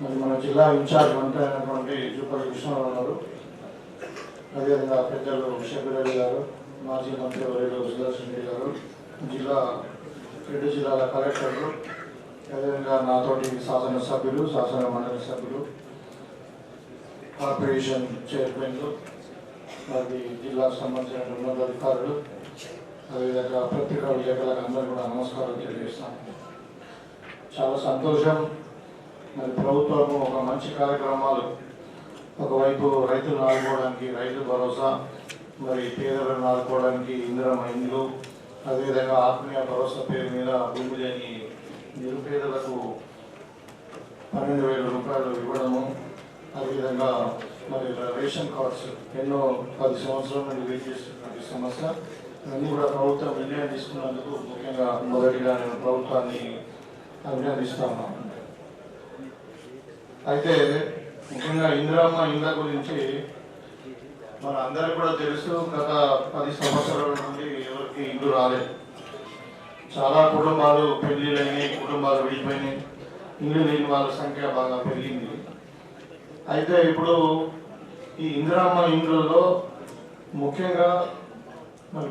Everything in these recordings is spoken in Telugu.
మరి మన జిల్లా ఇన్ఛార్జ్ మంత్రి అయినటువంటి జూపల్లి కృష్ణారావు గారు అదేవిధంగా పెద్దలు షబ్బిరెడ్డి గారు మాజీ మంత్రి వర్యులు సుదర్శన్ రెడ్డి గారు జిల్లా రెండు జిల్లాల కలెక్టర్లు అదేవిధంగా నాతోటి శాసన సభ్యులు శాసన మండలి సభ్యులు కార్పొరేషన్ చైర్మన్లు మరి జిల్లాకు సంబంధించిన ఉన్నతాధికారులు అదేవిధంగా పత్రికా విలేకరులకు అందరూ కూడా నమస్కారం తెలియజేస్తాను చాలా సంతోషం. మరి ప్రభుత్వము ఒక మంచి కార్యక్రమాలు ఒకవైపు రైతులను ఆదుకోవడానికి రైతు భరోసా మరి పేదలను ఆదుకోవడానికి ఇందిరమ్మ ఇండ్లు అదేవిధంగా ఆత్మీయ భరోసా పేరు మీద భూమి లేని నిరుపేదలకు పన్నెండు వేల రూపాయలు ఇవ్వడము అదేవిధంగా మరి రేషన్ కార్డ్స్ ఎన్నో పది సంవత్సరాల నుండి వెయిట్ చేస్తున్నటువంటి సమస్య. ఇవన్నీ కూడా ప్రభుత్వం నిర్ణయం తీసుకున్నందుకు ముఖ్యంగా మొదటిగా నేను ప్రభుత్వాన్ని అభినందిస్తా ఉన్నాను. అయితే ముఖ్యంగా ఇందిరమ్మ ఇళ్ళ గురించి మన అందరికి కూడా తెలుసు గత పది సంవత్సరాల నుండి ఎవరికి ఇల్లు రాలేదు. చాలా కుటుంబాలు పెళ్ళిళ్ళైనాయి కుటుంబాలు విడిపోయినాయి. ఇల్లు లేని వాళ్ళ సంఖ్య బాగా పెరిగింది. అయితే ఇప్పుడు ఈ ఇందిరమ్మ ఇండ్లలో ముఖ్యంగా మరి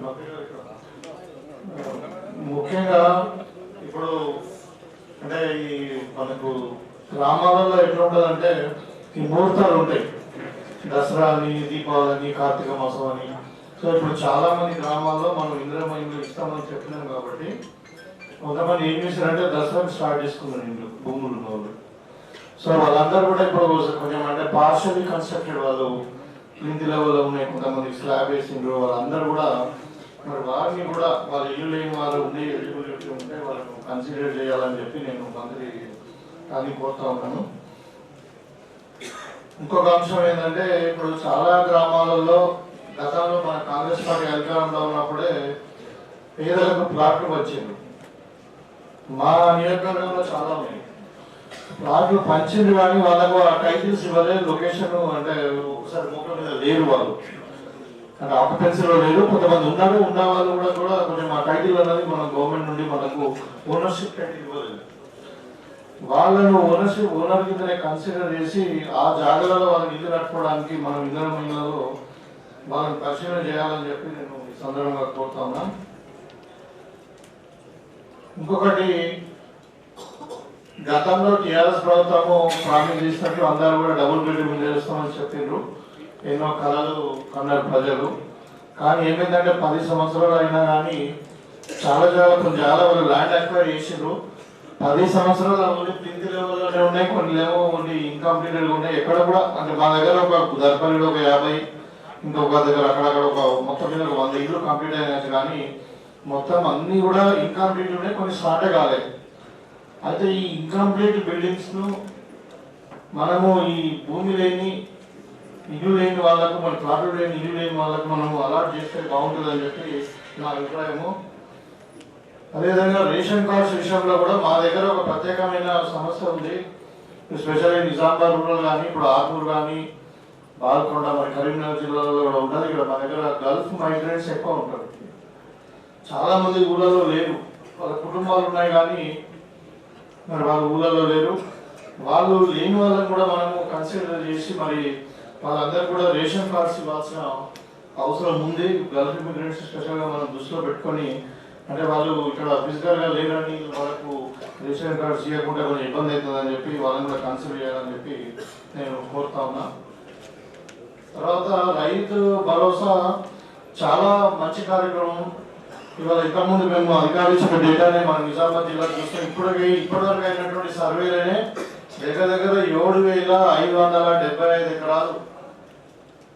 ముఖ్యంగా ఇప్పుడు అంటే ఈ మనకు గ్రామాలలో ఎట్లా ఉంటుందంటే ఈ ముహూర్తాలు ఉంటాయి దసరా అని దీపావళి అని కార్తీక మాసం అని. సో ఇప్పుడు చాలా మంది గ్రామాల్లో మనం ఇందిరమ్మ ఇండ్లు ఇస్తామని చెప్పినాం కాబట్టి కొంతమంది ఏం చేశారంటే దసరాకి స్టార్ట్ చేసుకున్నారు ఇండ్లు భూములు ఉన్న వాళ్ళు సో వాళ్ళందరూ కూడా ఇప్పుడు కొంచెం అంటే పార్షల్లీ కన్స్ట్రక్టెడ్ వాళ్ళు ప్లింత్ లెవెల్లో ఉన్నాయి కొంతమంది స్లాబ్ వేసిండ్రు వాళ్ళందరూ కూడా మరి వారిని కూడా వాళ్ళ ఇల్లు లేని వాళ్ళు ఉండే ఎలిజిబిలిటీ ఉంటే వాళ్ళను కన్సిడర్ చేయాలని చెప్పి నేను మంత్రి కానీ కోరుతా ఉన్నాను ఇంకొక అంశం ఏంటంటే ఇప్పుడు చాలా గ్రామాలలో గతంలో మన కాంగ్రెస్ పార్టీ అధికారంలో ఉన్నప్పుడే పేదలకు ప్లాట్లు వచ్చింది మా నియోజకవర్గంలో చాలా ఉన్నాయి. ప్లాట్లు పంచింది కానీ వాళ్ళకు ఆ టైటిల్స్ ఇవ్వలేదు లొకేషన్ అంటే ఒకసారి ముఖం మీద లేరు వాళ్ళు. అంటే ఆక్యుపెన్సీలో లేరు కొంతమంది ఉన్నారు ఉన్న వాళ్ళు కూడా కూడా కొంచెం ఆ టైటిల్ అనేది మన గవర్నమెంట్ నుండి మనకు ఓనర్షిప్ టైటిల్ ఇవ్వలేదు. వాళ్ళను ఓనర్షిప్ ఓనర్ కిందనే కన్సిడర్ చేసి ఆ జాగాలలో వాళ్ళని ఇల్లు కట్టుకోవడానికి మనం ఇద్దరు మహిళలు వాళ్ళని పరిశీలన చేయాలని చెప్పి నేను ఈ సందర్భంగా కోరుతా ఇంకొకటి గతంలో టీఆర్ఎస్ ప్రభుత్వము ప్రామిస్ చేసినట్టు అందరూ కూడా డబుల్ బెడ్రూమ్ చేస్తామని చెప్పిండ్రు ఎన్నో కళలు కన్నారు ప్రజలు. కానీ ఏమైందంటే పది సంవత్సరాలు అయినా కానీ చాలా జాగ్రత్త కొన్ని చాలా వాళ్ళు ల్యాండ్ అక్వైర్ చేసిండ్రు పది సంవత్సరాలు ఓన్లీ లెవెల్ లెవెల్లోనే ఉన్నాయి కొన్ని లేవో ఓన్లీ ఇన్కంప్లీటెడ్ ఉన్నాయి. ఎక్కడ కూడా అంటే మా దగ్గర ఒక దర్పల్లిలో ఒక యాభై ఇంకొక దగ్గర అక్కడక్కడ ఒక మొత్తం మీద ఒక వంద ఇల్లు కంప్లీట్ అయినట్టు కానీ మొత్తం అన్ని కూడా ఇన్కంప్లీట్ ఉన్నాయి కొన్ని స్టార్టే కాలేదు అయితే ఈ ఇన్కంప్లీట్ బిల్డింగ్స్ను మనము ఈ భూమి లేని ఇల్లు లేని వాళ్ళకు మన ప్లాట్లు లేని ఇల్లు లేని వాళ్ళకు మనము అలాట్ చేస్తే బాగుంటుంది అని చెప్పి నా అభిప్రాయము. అదేవిధంగా రేషన్ కార్డ్స్ విషయంలో కూడా మా దగ్గర ఒక ప్రత్యేకమైన సమస్య ఉంది. స్పెషల్లీ నిజామాబాద్ రూరల్ కానీ ఇప్పుడు ఆర్మూర్ కానీ బాల్కొండ మరి కరీంనగర్ జిల్లాలో కూడా ఉంటుంది ఇక్కడ మా దగ్గర గల్ఫ్ మైగ్రెంట్స్ ఎక్కువ ఉంటారు. చాలా మంది ఊళ్ళలో లేరు. వాళ్ళ కుటుంబాలు ఉన్నాయి కానీ మరి వాళ్ళ ఊళ్ళలో లేరు. వాళ్ళు లేని వాళ్ళని కూడా మనము కన్సిడర్ చేసి మరి వాళ్ళందరూ కూడా రేషన్ కార్డ్స్ ఇవ్వాల్సిన అవసరం ఉంది. గల్ఫ్ ఇమిగ్రెంట్స్ స్పెషల్గా మనం దృష్టిలో పెట్టుకొని అంటే వాళ్ళు ఇక్కడ ఫిజికల్గా లేరని వాళ్ళకు రేషన్ కార్డ్స్ ఇవ్వకుండా కొంచెం ఇబ్బంది అవుతుందని చెప్పి వాళ్ళని కూడా కన్సిడర్ చేయాలని చెప్పి నేను కోరుతా ఉన్నా. తర్వాత రైతు భరోసా చాలా మంచి కార్యక్రమం. ఇవాళ ఇంతకుముందు మేము అధికారులు ఇచ్చిన డేటానే మన నిజామాబాద్ జిల్లా చూస్తే ఇప్పటికి ఇప్పటివరకు అయినటువంటి సర్వేలోనే దగ్గర దగ్గర ఏడు వేల ఐదు వందల డెబ్బై ఐదు ఎకరాలు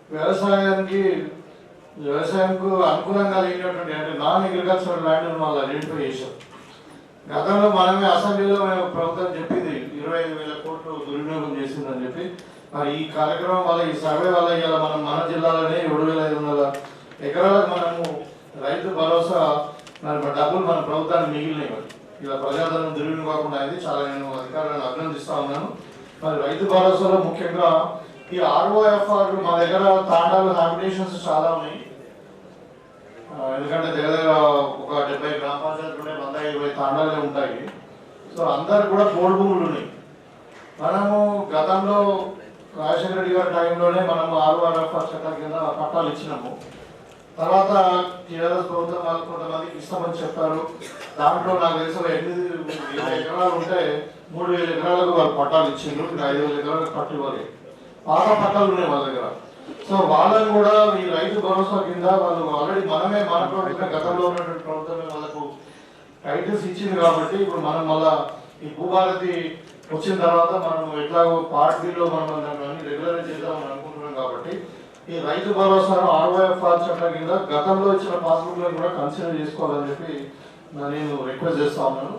వ్యవసాయానికి వ్యవసాయంకు అనుకూలంగా లేనటువంటి అంటే నాన్ అగ్రికల్చర్ ల్యాండ్ వాళ్ళు ఐడెంటిఫై చేశాం గతంలో మనమే అసెంబ్లీలో మేము ప్రభుత్వం చెప్పింది ఇరవై ఐదు వేల కోట్లు దుర్వినియోగం చేసిందని చెప్పి. మరి ఈ కార్యక్రమం వల్ల ఈ సర్వే వల్ల ఇవాళ మనం మన జిల్లాలోనే ఏడు వేల ఐదు వందల ఎకరాలకు మనము రైతు భరోసా మరి డబ్బులు మన ప్రభుత్వానికి మిగిలినాయి మరి. ఇలా ప్రజాధనం దుర్వినియోగం కాకుండా అయింది. చాలా నేను అధికారులను అభినందిస్తా ఉన్నాను. మరి రైతు భరోసాలో ముఖ్యంగా ఈ ఆర్ఓఎఫ్ఆర్ మా దగ్గర తాండాలు హ్యాబిటేషన్స్ చాలా ఉన్నాయి. ఎందుకంటే దగ్గర ఒక డెబ్బై గ్రామ పంచాయతీలు ఉన్నాయి వంద ఇరవై తాండాలే ఉంటాయి. సో అందరు కూడా పోడు భూములు ఉన్నాయి. మనము గతంలో రాజశేఖర రెడ్డి గారి టైంలోనే మనము ఆర్ఆర్ఎఫ్ చట్టం కింద పట్టాలు ఇచ్చినాము. తర్వాత టీఆర్ఎస్ ప్రభుత్వం వాళ్ళు కొంతమందికి ఇస్తామని చెప్పారు. దాంట్లో నాకు తెలిసి ఒక ఎనిమిది వేల ఎకరాలు ఉంటే మూడు వేల ఎకరాలకు వాళ్ళు పట్టాలు ఇచ్చిండ్రు ఐదు వేల ఎకరాలకు పట్టు ఇవ్వాలి. పాత పట్టాలు ఉన్నాయి వాళ్ళ దగ్గర. సో వాళ్ళని కూడా ఈ రైతు భరోసా కింద వాళ్ళు ఆల్రెడీ మనమే మన ప్రభుత్వం గతంలో ఉన్నటువంటి ప్రభుత్వమే వాళ్ళకు టైటిల్స్ ఇచ్చింది కాబట్టి ఇప్పుడు మనం మళ్ళా ఈ భూభారతి వచ్చిన తర్వాత మనం ఎట్లాగో పార్టీలో మనం దాన్ని రెగ్యులర్ చేద్దామని అనుకుంటున్నాం కాబట్టి ఈ రైతు భరోసాను ఆర్వైఎఫ్ఆర్ చట్టం కింద గతంలో ఇచ్చిన పాస్బుక్లను కూడా కన్సిడర్ చేసుకోవాలని చెప్పి నేను రిక్వెస్ట్ చేస్తా ఉన్నాను.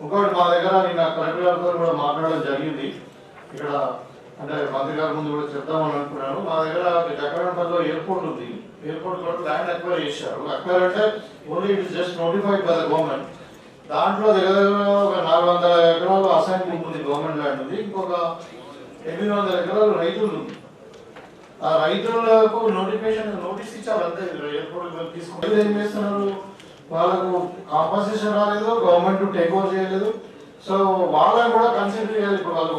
ఇంకోటి మా దగ్గర నిన్న కలెక్టర్ గారితో కూడా మాట్లాడడం జరిగింది. ఇక్కడ అంటే మంత్రి గారి ముందు కూడా చెప్దామని అనుకున్నాను. మా దగ్గర జగన్పల్లిలో ఎయిర్పోర్ట్ ఉంది. ఎయిర్పోర్ట్ కూడా ల్యాండ్ అక్వైర్ చేశారు. అక్వైర్ అంటే only it just notified by the government దాంట్లో దగ్గర దగ్గర ఒక నాలుగు వందల ఎకరాలు అసైన్ ఉంది గవర్నమెంట్ ల్యాండ్ ఉంది. ఇంకొక ఎనిమిది వందల ఎకరాలు రైతులు ఉంది. ఆ రైతులకు నోటిఫికేషన్ నోటీస్ ఇచ్చారు అంతే. ఎయిర్పోర్ట్ తీసుకుంటే ఏం చేస్తున్నారు? వాళ్ళకు కాంపన్సేషన్ రాలేదు గవర్నమెంట్ టేక్ ఓవర్ చేయలేదు. సో వాళ్ళని కూడా కన్సిడర్ చేయాలి ఇప్పుడు వాళ్ళు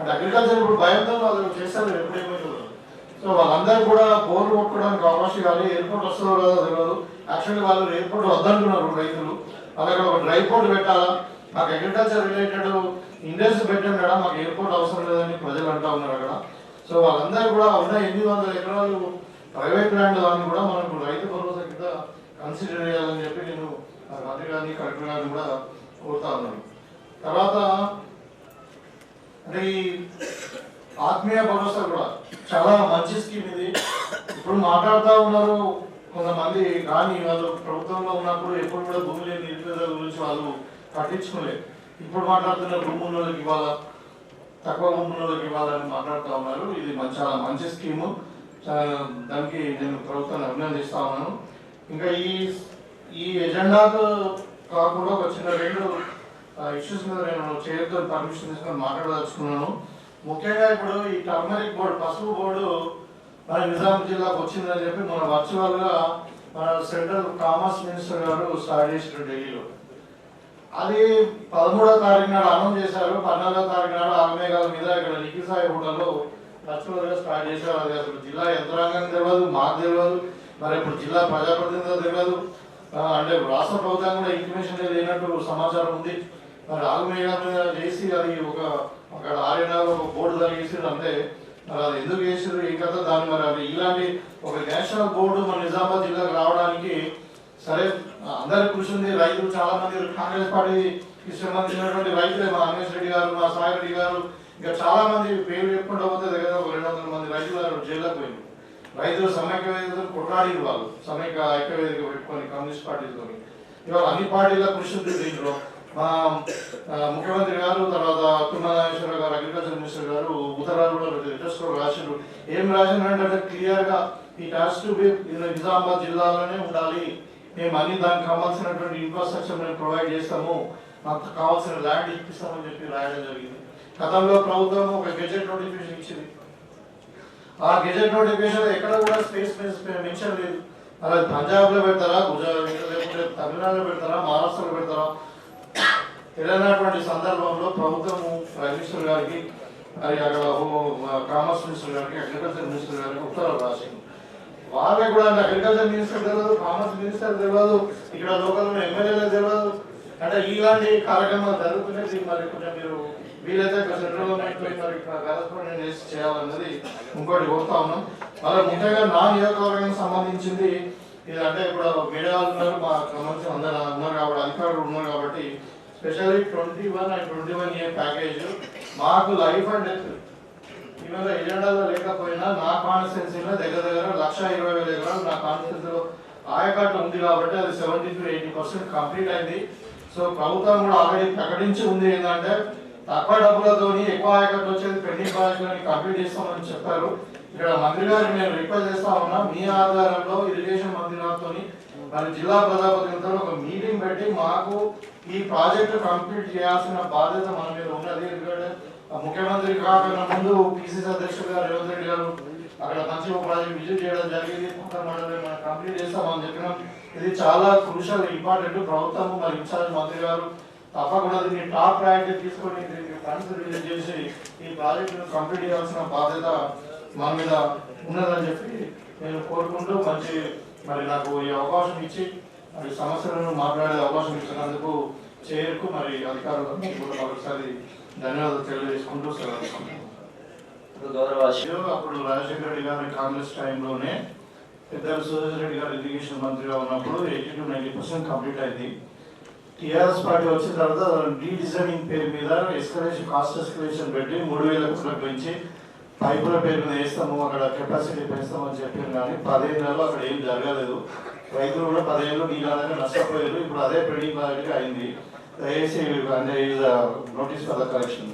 అంటే అగ్రికల్చర్ ఇప్పుడు భయంతో వాళ్ళు చేస్తారు ఎప్పుడేమైందో సో వాళ్ళందరూ కూడా బోర్లు కొట్టుకోవడానికి అవకాశం కాదు ఎయిర్పోర్ట్ వస్తుందో లేదో తెలియదు. యాక్చువల్లీ వాళ్ళు ఎయిర్పోర్ట్ వద్దనుకున్నారు రైతులు. వాళ్ళకి ఒక డ్రై పోర్ట్ పెట్టాలా? మాకు అగ్రికల్చర్ రిలేటెడ్ ఇండస్ట్రీ పెట్టండి కదా మాకు ఎయిర్పోర్ట్ అవసరం లేదని ప్రజలు అంటా ఉన్నారు అక్కడ. సో వాళ్ళందరూ కూడా ఉన్న ఎనిమిది వందల ఎకరాలు ప్రైవేట్ ల్యాండ్ దాన్ని కూడా మనకు రైతు భరోసా కింద కన్సిడర్ చేయాలని చెప్పి నేను మంత్రి గారిని కలెక్టర్ గారిని కూడా కోరుతా ఉన్నాను. తర్వాత అంటే ఆత్మీయ భరోసా కూడా చాలా మంచి స్కీమ్ ఇది. ఇప్పుడు మాట్లాడుతూ ఉన్నారు కొంతమంది కానీ వాళ్ళు ప్రభుత్వంలో ఉన్నప్పుడు ఎప్పుడు కూడా భూమి లేని నిరుపేదల గురించి వాళ్ళు పట్టించుకోలేదు ఇప్పుడు మాట్లాడుతున్న భూమి ఉన్న వాళ్ళకి ఇవ్వాలా? తక్కువ భూమి ఉన్న వాళ్ళకి ఇవ్వాలని మాట్లాడుతూ ఉన్నారు. ఇది చాలా మంచి స్కీము. దానికి నేను ప్రభుత్వాన్ని అభినందిస్తా ఉన్నాను. ఇంకా ఈ ఈ ఎజెండాకు కాకుండా ఒక చిన్న రెండు ఇష్యూస్ మీద నేను చైర్తో పర్మిషన్ తీసుకొని మాట్లాడదలుచుకున్నాను. ముఖ్యంగా ఇప్పుడు ఈ టర్మరిక్ బోర్డు పసుపు బోర్డు మన నిజాం జిల్లాకు వచ్చిందని చెప్పి మన వర్చువల్గా మన సెంట్రల్ కామర్స్ మినిస్టర్ గారు స్టార్ట్ చేశారు ఢిల్లీలో. అది పదమూడో తారీఖు నాడు అనౌన్స్ చేశారు. పద్నాలుగో తారీఖు నాడు ఆగమేఘాల మీద ఇక్కడ లిఖిసాయి హోటల్లో వర్చువల్గా స్టార్ట్ చేశారు. అది అసలు జిల్లా యంత్రాంగం తెలియదు మాకు తెలియదు మరి ఇప్పుడు జిల్లా ప్రజాప్రతినిధులు తెలియదు అంటే రాష్ట్ర ప్రభుత్వం కూడా ఇన్ఫర్మేషన్ లేనట్టు సమాచారం ఉంది. మరి ఆగమేఘాల మీద చేసి అది ఒక అక్కడ ఆర్యనాలు ఒక బోర్డు తగిలేసి అంతే. మరి అది ఎందుకు చేసారు ఈ కథ దాని మరి అది? ఇలాంటి ఒక నేషనల్ బోర్డు మన నిజామాబాద్ జిల్లాకు రావడానికి సరే అందరి కృషి ఉంది. రైతులు చాలా మంది కాంగ్రెస్ పార్టీకి సంబంధించినటువంటి రైతులే. మా అన్వేష్ రెడ్డి గారు మా సాయి రెడ్డి గారు ఇంకా చాలా మంది పేరు చెప్పుకుంటూ పోతే దగ్గర ఒక రెండు వందల మంది రైతులు జైల్లో పోయింది రైతులు సమైక్య వేదికలు కొట్లాడి వాళ్ళు. సమైక్య ఐక్య వేదిక పెట్టుకొని కమ్యూనిస్ట్ పార్టీలతో ఇవాళ అన్ని పార్టీల కృషి ఉంది దీంట్లో. మా ముఖ్యమంత్రి గారు తర్వాత తుమ్మల గారు అగ్రికల్చర్ మినిస్టర్ గారు ఉత్తరాలు కూడా లెటర్స్ కూడా రాశారు ఏం రాశారు అంటే క్లియర్గా ఈ టాస్క్ టు బి నిజామాబాద్ జిల్లాలోనే ఉండాలి. మేము అన్ని దానికి కావాల్సినటువంటి ఇన్ఫ్రాస్ట్రక్చర్ మేము ప్రొవైడ్ చేస్తాము. మాకు కావాల్సిన ల్యాండ్ ఇప్పిస్తామని చెప్పి రాయడం జరిగింది. గతంలో ప్రభుత్వం ఒక గెజెట్ నోటిఫికేషన్ ఇచ్చింది. ఆ గెజెట్ నోటిఫికేషన్ ఎక్కడ కూడా స్పేస్ మెన్షన్ లేదు. అలా పంజాబ్లో పెడతారా గుజరాత్ లేకుంటే తమిళనాడులో పెడతారా మహారాష్ట్రలో పెడతారా? వెళ్ళినటువంటి సందర్భంలో ప్రభుత్వము మినిస్టర్ గారికి మరి అక్కడ కామర్స్ మినిస్టర్ గారికి అగ్రికల్చర్ మినిస్టర్ గారికి ఉత్తర్వులు రాసింది. వాళ్ళకి కూడా అగ్రికల్చర్ మినిస్టర్ తెలియదు కామర్స్ మినిస్టర్ తెలియదు ఇక్కడ లోకల్ ఎమ్మెల్యేలకు తెలియదు. అంటే ఇలాంటి కార్యక్రమాలు జరుగుతున్నాయి మరి కొంచెం మీరు వీలైతే సెంట్రల్ గవర్నమెంట్ మరి కరెస్పాండెంట్ చేసి చేయాలన్నది ఇంకోటి కోరుతా ఉన్నాం. మళ్ళీ ముఖ్యంగా నా నియోజకవర్గానికి సంబంధించింది ఇది అంటే ఇప్పుడు మీడియా ఉన్నారు మా సంబంధించిన అందరూ ఉన్నారు కాబట్టి అధికారులు ఉన్నారు కాబట్టి specially twenty one and twenty one year package మాకు లైఫ్ అండ్ డెత్ ఇవాళ ఎజెండాలో లేకపోయినా నా కాన్స్టిట్యున్సీలో దగ్గర దగ్గర లక్ష ఇరవై వేల ఎకరాలు నా కాన్స్టిట్యున్సీలో ఆయకట్టు ఉంది కాబట్టి అది seventy to eighty percent complete అయింది. సో ప్రభుత్వం కూడా ఆల్రెడీ ప్రకటించి ఉంది ఏంటంటే తక్కువ డబ్బులతోని ఎక్కువ ఆయకట్టు వచ్చేది పెండింగ్ ప్రాజెక్టులని కంప్లీట్ చేస్తామని చెప్పారు. ఇక్కడ మంత్రి గారు నేను రిక్వెస్ట్ చేస్తా ఉన్నా మీ ఆధారంలో ఇరిగేషన్ మంత్రి మరి జిల్లా ప్రజాప్రతినిధులతో ఒక మీటింగ్ పెట్టి మాకు ఈ ప్రాజెక్టు కంప్లీట్ చేయాల్సిన బాధ్యత మన మీద ఉన్నది. ఎందుకంటే ముఖ్యమంత్రి కాకుండా ముందు పిసిసి అధ్యక్షుడు గారు రేవంత్ రెడ్డి గారు అక్కడ మంచి ఒక ప్రాజెక్ట్ విజిట్ చేయడం జరిగింది. కొంత మనం కంప్లీట్ చేస్తామని చెప్పినాం. ఇది చాలా క్రూషల్ ఇంపార్టెంట్ ప్రభుత్వం మరి ఇన్ఛార్జ్ మంత్రి గారు తప్పకుండా దీన్ని టాప్ ప్రయారిటీ తీసుకొని దీనికి ఫండ్స్ రిలీజ్ చేసి ఈ ప్రాజెక్టును కంప్లీట్ చేయాల్సిన బాధ్యత మా మీద ఉన్నదని చెప్పి నేను కోరుకుంటూ మంచి మరి నాకు ఈ అవకాశం ఇచ్చి మరి సమస్యలను మాట్లాడే అవకాశం ఇచ్చినందుకు చైర్కు మరి అధికారులందరికీ కూడా మరొకసారి ధన్యవాదాలు తెలియజేసుకుంటూ సెలవు తీసుకుంటున్నాను. ఇప్పుడు గౌరవ అయ్యో, అప్పుడు రాజశేఖర రెడ్డి గారి కాంగ్రెస్ టైంలోనే పెద్దలు సురేష్ రెడ్డి గారు ఇరిగేషన్ మంత్రిగా ఉన్నప్పుడు eighty to ninety percent complete అయింది టీఆర్ఎస్ పార్టీ వచ్చిన తర్వాత రీడిజైనింగ్ పేరు మీద ఎస్కలేషన్ కాస్ట్ ఎస్కలేషన్ పెట్టి మూడు వేల కోట్లకు పెంచి పైపుల పేరు వేస్తాము అక్కడ కెపాసిటీ పెంచుతాము అని చెప్పారు కానీ పదిహేను నెలలు అక్కడ ఏం జరగలేదు. రైతులు కూడా పదిహేను నీళ్ళగా నష్టపోయారు. ఇప్పుడు అదే పెండింగ్ అయింది. దయచేసి అంటే నోటీస్ ఫర్ ద కరెక్షన్